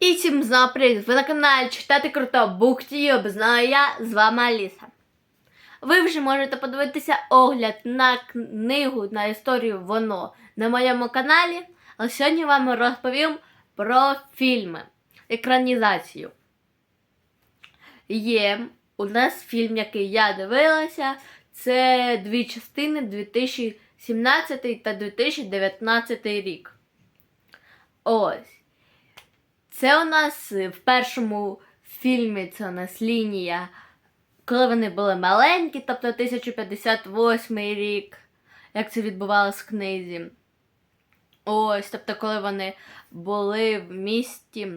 І всім знову привіт! Ви на каналі Читати Круто Буктюб. Знаю я, з вами Аліса. Ви вже можете подивитися огляд на книгу на історію Воно на моєму каналі. А сьогодні вам розповім про фільми, екранізацію. Є у нас фільм, який я дивилася. Це дві частини 2017 та 2019 рік. Ось. Це у нас е, в першому фільмі це у нас лінія, коли вони були маленькі, тобто 1058 рік, як це відбувалося в книзі. Ось, тобто, коли вони були в місті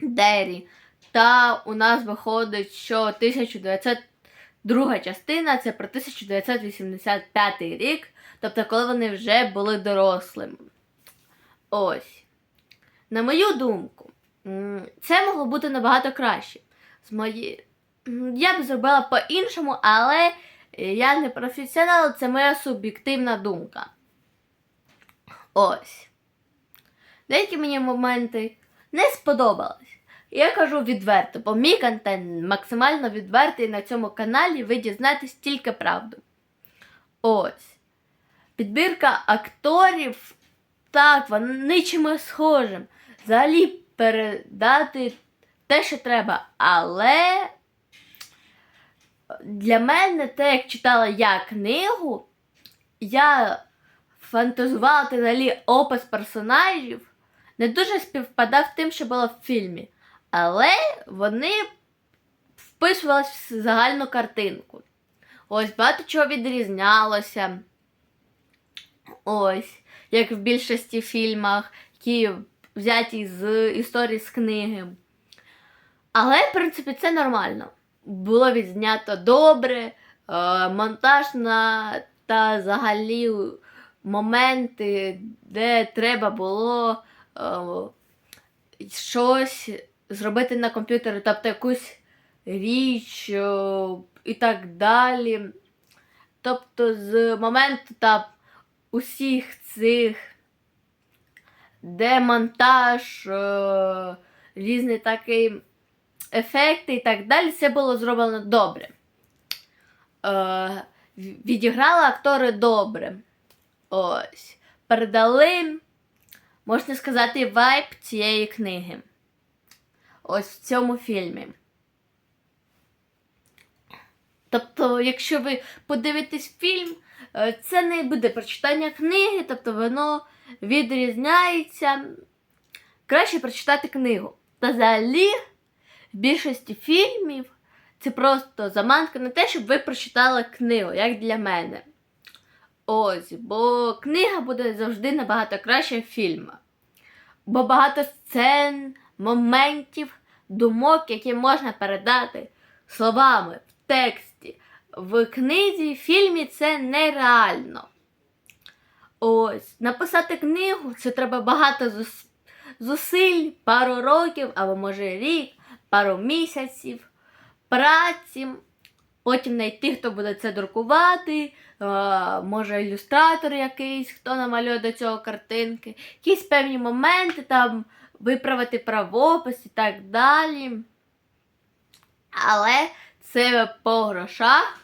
Дері. Та у нас виходить, що 1902 частина це про 1985 рік, тобто, коли вони вже були дорослими. Ось. На мою думку, це могло бути набагато краще. З мої... Я б зробила по-іншому, але е, я не професіонал, це моя суб'єктивна думка. Ось. Деякі мені моменти не сподобались. Я кажу відверто, бо мій контент максимально відвертий на цьому каналі, ви дізнаєтесь тільки правду. Ось. Підбірка акторів, так, вони чимось схожим. Взагалі передати те, що треба. Але для мене, те, як читала я книгу, я фантазувала та взагалі опис персонажів, не дуже співпадав з тим, що було в фільмі. Але вони вписувалися в загальну картинку. Ось багато чого відрізнялося. Ось, як в більшості фільмах, які взяті з історії з книги. Але, в принципі, це нормально. Було відзнято добре, е, монтажна та взагалі моменти, де треба було е, щось зробити на комп'ютері, тобто якусь річ е, і так далі. Тобто, з моменту та усіх цих демонтаж, е, різні такі ефекти і так далі, це було зроблено добре. Е, відіграли актори добре. Ось. Передали, можна сказати, вайб цієї книги. Ось в цьому фільмі. Тобто, якщо ви подивитесь фільм, це не буде прочитання книги, тобто воно відрізняється. Краще прочитати книгу. Та взагалі, в більшості фільмів це просто заманка на те, щоб ви прочитали книгу, як для мене. Ось, бо книга буде завжди набагато краще фільма. Бо багато сцен, моментів, думок, які можна передати словами в тексті. В книзі, в фільмі це нереально. Ось, написати книгу це треба багато зус- зусиль, пару років, або може рік, пару місяців, праці. Потім знайти, хто буде це друкувати, може ілюстратор якийсь, хто намалює до цього картинки, якісь певні моменти, там виправити правопис і так далі. Але це по грошах.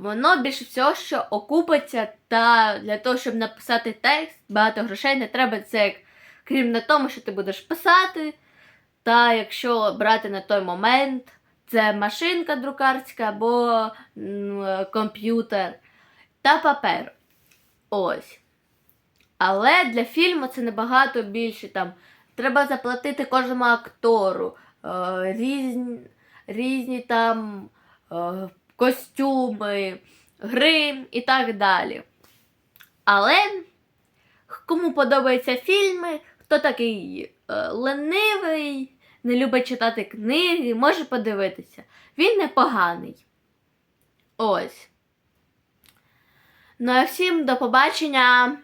Воно більше всього, що окупиться, та для того, щоб написати текст, багато грошей не треба. Це як, крім на тому, що ти будеш писати. Та якщо брати на той момент, це машинка друкарська або комп'ютер та папер. Ось. Але для фільму це набагато більше. Там треба заплатити кожному актору, е, різні, різні там е, костюми, грим і так далі. Але кому подобаються фільми, хто такий е, ленивий, не любить читати книги, може подивитися. Він непоганий. Ось. Ну а всім до побачення.